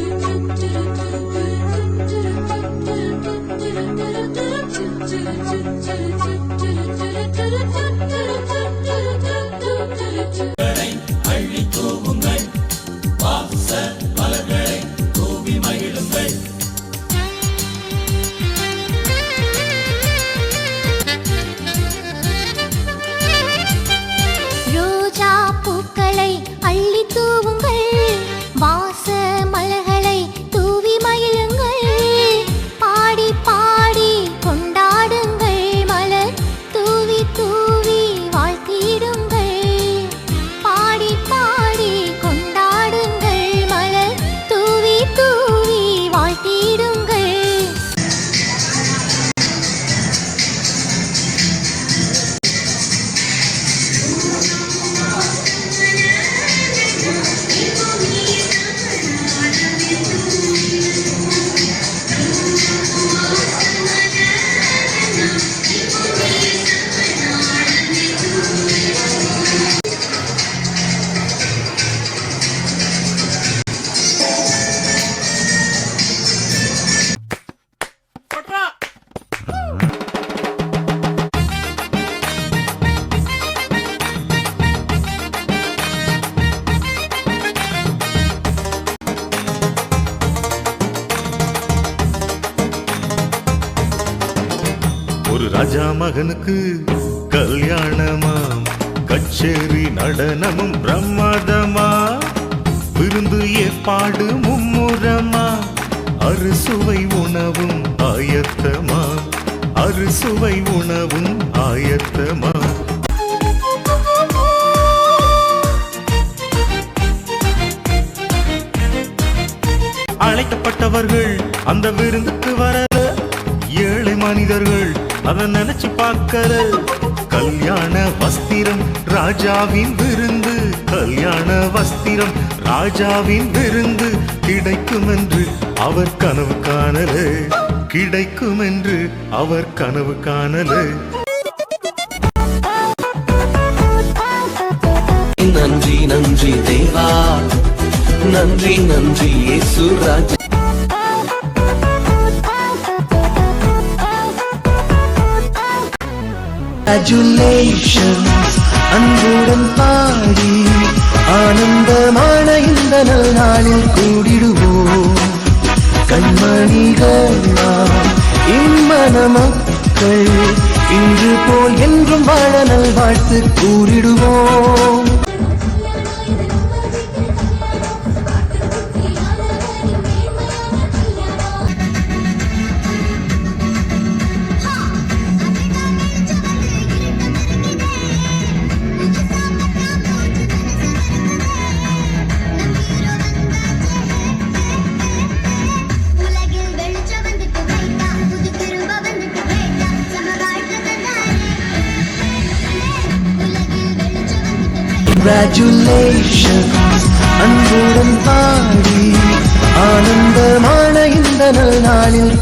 ரோஜா ஒரு ராஜா மகனுக்கு கல்யாணமாம். கச்சேரி நடனமும் பிரமாதமா. விருந்து ஏற்பாடு மும்முரமா. அறுசுவை உணவும் ஆயத்தமா. அறுசுவை உணவும் ஆயத்தமா. அழைக்கப்பட்டவர்கள் அந்த விருந்துக்கு வர மனிதர்கள் அதை நினைச்சு பார்க்கற கல்யாண வஸ்திரம் ராஜாவின் விருந்து. கல்யாண வஸ்திரம் ராஜாவின் விருந்து கிடைக்கும் என்று அவர் கனவு காணல. கிடைக்கும் என்று அவர் கனவு காணல. நன்றி நன்றி தேவா. நன்றி நன்றி இயேசு கங்க்ராச்சுலேஷன்ஸ் அன்புடன் பாடி ஆனந்தமான இந்த நல் நாளில் கூடிடுவோம். கண்மணிகளா இம்மன மக்கள் இன்று போல் என்றும் வாழ நல்வாழ்த்து கங்க்ராச்சுலேஷன்ஸ் அன்புடன் பாடி ஆனந்தமான இந்த நாளில்